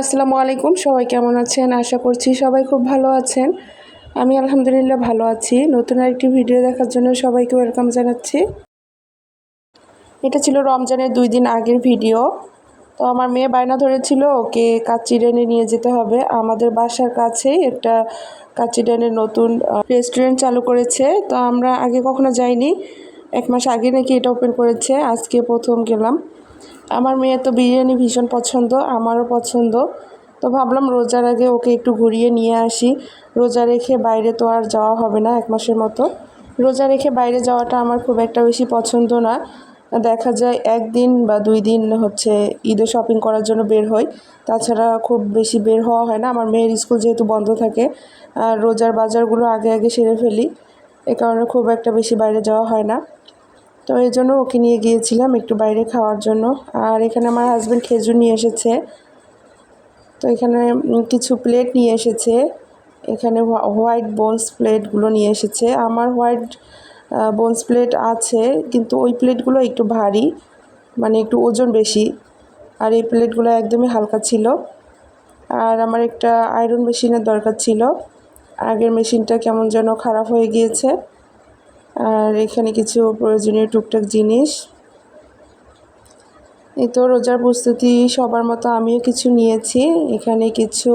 আসসালামু আলাইকুম। সবাই কেমন আছেন? আশা করছি সবাই খুব ভালো আছেন। আমি আলহামদুলিল্লাহ ভালো আছি। নতুন আরেকটি ভিডিও দেখার জন্য সবাইকে ওয়েলকাম জানাচ্ছি। এটা ছিল রমজানের দুই দিন আগের ভিডিও। তো আমার মেয়ে বায়না ধরেছিল, ওকে কাচিডেনে নিয়ে যেতে হবে। আমাদের বাসার কাছেই একটা কাচিডেনের নতুন রেস্টুরেন্ট চালু করেছে। তো আমরা আগে কখনো যাইনি। এক মাস আগে নাকি এটা ওপেন করেছে। আজকে প্রথম গেলাম। আমার মেয়ের তো বিরিয়ানি ভীষণ পছন্দ, আমারও পছন্দ। তো ভাবলাম রোজার আগে ওকে একটু ঘুরিয়ে নিয়ে আসি। রোজা রেখে বাইরে তো আর যাওয়া হবে না এক মাসের মতো। রোজা রেখে বাইরে যাওয়াটা আমার খুব একটা বেশি পছন্দ না। দেখা যায় একদিন বা দুই দিন হচ্ছে ঈদে শপিং করার জন্য বের হই। তাছাড়া খুব বেশি বের হওয়া হয় না। আমার মেয়ের স্কুল যেহেতু বন্ধ থাকে, আর রোজার বাজারগুলো আগে আগে সেরে ফেলি। এ কারণে খুব একটা বেশি বাইরে যাওয়া হয় না। তো এই জন্য ওকে নিয়ে গিয়েছিলাম একটু বাইরে খাওয়ার জন্য। আর এখানে আমার হাজব্যান্ড খেজুর নিয়ে এসেছে। তো এখানে কিছু প্লেট নিয়ে এসেছে। এখানে হোয়াইট বোনস প্লেটগুলো নিয়ে এসেছে। আমার হোয়াইট বোনস প্লেট আছে, কিন্তু ওই প্লেটগুলো একটু ভারী মানে একটু ওজন বেশি। আর এই প্লেটগুলো একদমই হালকা ছিল। আর আমার একটা আয়রন মেশিনের দরকার ছিল। আগের মেশিনটা কেমন যেন খারাপ হয়ে গিয়েছে। আর এখানে কিছু প্রয়োজনীয় টুকটাক জিনিস। এই তো রোজার প্রস্তুতি সবার মতো আমিও কিছু নিয়েছি। এখানে কিছু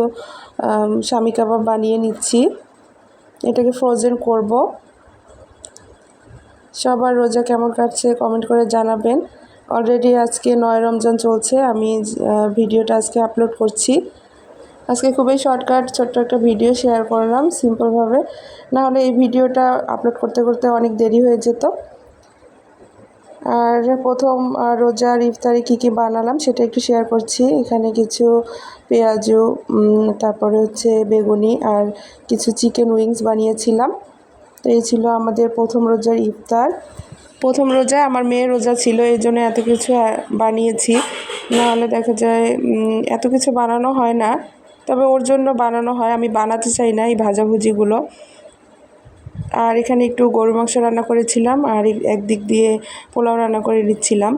স্বামী কাবাব বানিয়ে নিচ্ছি। এটাকে ফ্রোজেন করব। সবার রোজা কেমন কাটছে কমেন্ট করে জানাবেন। অলরেডি আজকে নয় রমজান চলছে, আমি ভিডিওটা আজকে আপলোড করছি। আজকে খুবই শর্টকাট ছোট্ট একটা ভিডিও শেয়ার করলাম সিম্পলভাবে না হলে এই ভিডিওটা আপলোড করতে করতে অনেক দেরি হয়ে যেত। আর প্রথম রোজার ইফতারে কী কী বানালাম সেটা একটু শেয়ার করছি। এখানে কিছু পেঁয়াজু তারপরে হচ্ছে বেগুনি আর কিছু চিকেন উইংস বানিয়েছিলাম। তো এই ছিল আমাদের প্রথম রোজার ইফতার। প্রথম রোজায় আমার মেয়ের রোজা ছিল এই জন্য এত কিছু বানিয়েছি। নাহলে দেখা যায় এত কিছু বানানো হয় না। তবে ওর জন্য বানানো হয়, আমি বানাতে চাই না এই ভাজাভুজিগুলো। আর এখানে একটু গরু মাংস রান্না করেছিলাম, আর একদিক দিয়ে পোলাও রান্না করে নিচ্ছিলাম।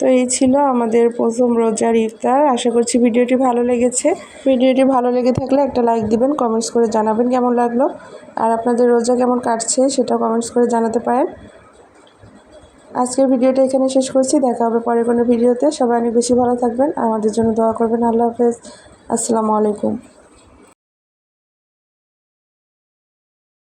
তো এই ছিল আমাদের প্রথম রোজার ইফতার। আশা করছি ভিডিওটি ভালো লেগেছে। ভিডিওটি ভালো লেগে থাকলে একটা লাইক দিবেন, কমেন্টস করে জানাবেন কেমন লাগল। আর আপনাদের রোজা কেমন কাটছে সেটা কমেন্টস করে জানাতে পারেন। আজকের ভিডিওটা এখানে শেষ করছি। দেখা হবে পরে কোনো ভিডিওতে। সবাই অনেক বেশি ভালো থাকবেন। আমাদের জন্য দোয়া করবেন। আল্লাহ হাফেজ। আসসালামু আলাইকুম।